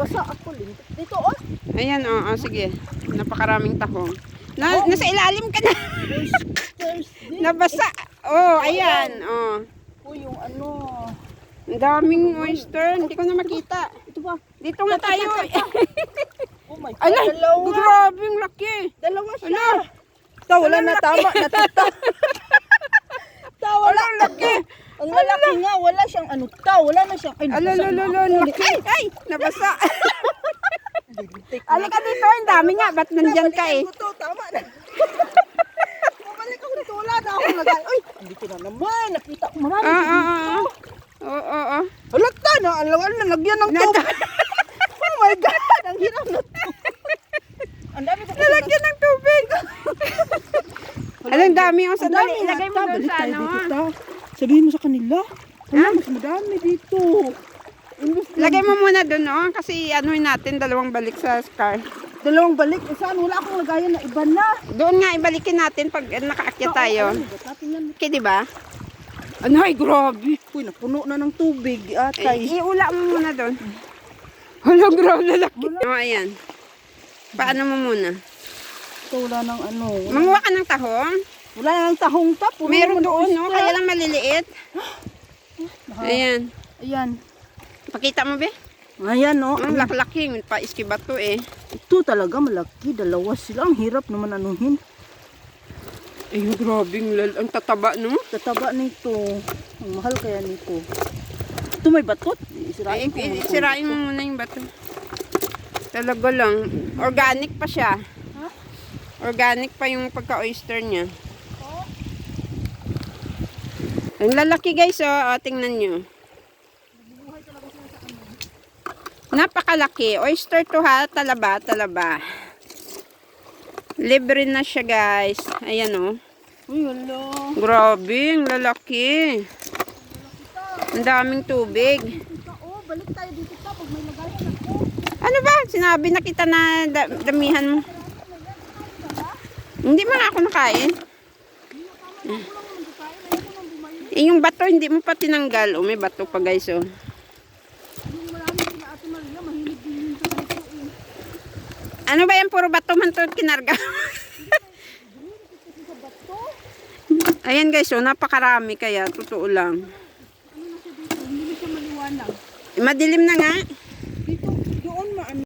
Nabasa ako lintik. Dito, oh. Ayan, oo, oh, sige. Napakaraming tahong. Na, Nasa ilalim ka na. Nabasa. Oh, ayan. Oh. Po yung ano. Ang daming oyster. Hindi ko na makita. Ito ba? Dito nga tayo. Oh my God. Ala, dalawa. grabe ang laki. Dalawa siya. Ala. Wala na tama. Natita. ta, wala. Ang laki. Ang lalaki nga, wala siyang ano. Ta, wala na siyang. Ay, nabasa na lolo. ako. Ay, ay, nabasa. Alika dito, ang dami nga. Ba't nandyan ka eh? Balikan ko to, tama na. Bumalik ako dito, wala na ako nagay. Uy, andito na naman. Nakita ko marami. Oo, dito. oo, oo. Oo, oo, oo. Halata na, alawan na, lagyan ng tubig. oh my God, ang hirap na to. Ang dami ko kasi Lalagyan ng tubig. Alang dami yung Ang sandali. dami Ilagay mo doon sa ano. Sabihin mo sa kanila. Wala, mas madami dito. Na- Lagay mo muna doon, no? Kasi ano natin, dalawang balik sa car. Dalawang balik. Eh, saan? Wala akong lagayan na iba na. Doon nga, ibalikin natin pag eh, nakaakyat tayo. Yan. Okay, di ba? Ano, ay, grabe. Uy, napuno na ng tubig. Eh, Atay. iula mo muna doon. Hala, grabe, lalaki. Oh, ayan. Paano mo muna? Ito, wala nang ano. Manguha ka ng tahong. Wala nang tahong ta. Puro Meron doon, no? Kaya lang maliliit. Aha. Ayan. Ayan. Pakita mo, be? Ayan, no. Ang laklaking. Pa-iskiba to, eh. Ito talaga malaki. Dalawa sila. Ang hirap naman anuhin. Ayun, grabe. Ang, lal- ang tataba, no? Tataba nito. Ang mahal kaya nito. Ito may batot. Ay, Isirain ko. muna i- kung sirain bato. mo muna yung bato. Talaga lang. Organic pa siya. Ha? Organic pa yung pagka-oyster niya. Ang lalaki guys, oh. oh tingnan nyo. Napakalaki. Oyster to ha. Talaba, talaba. Libre na siya guys. Ayan oh. Uy, wala. Grabe, ang lalaki. Ang daming tubig. Oo, balik tayo dito ta pag may lagayan ako. Ano ba? Sinabi na kita na da- damihan mo. Hindi mo na ako nakain. Eh, yung bato, hindi mo pa tinanggal. O, may bato pa guys, oh. Dito eh. Ano ba yan? Puro bato man to kinarga. Ayan guys, oh, napakarami kaya. Totoo lang. Ano. Eh, madilim na nga.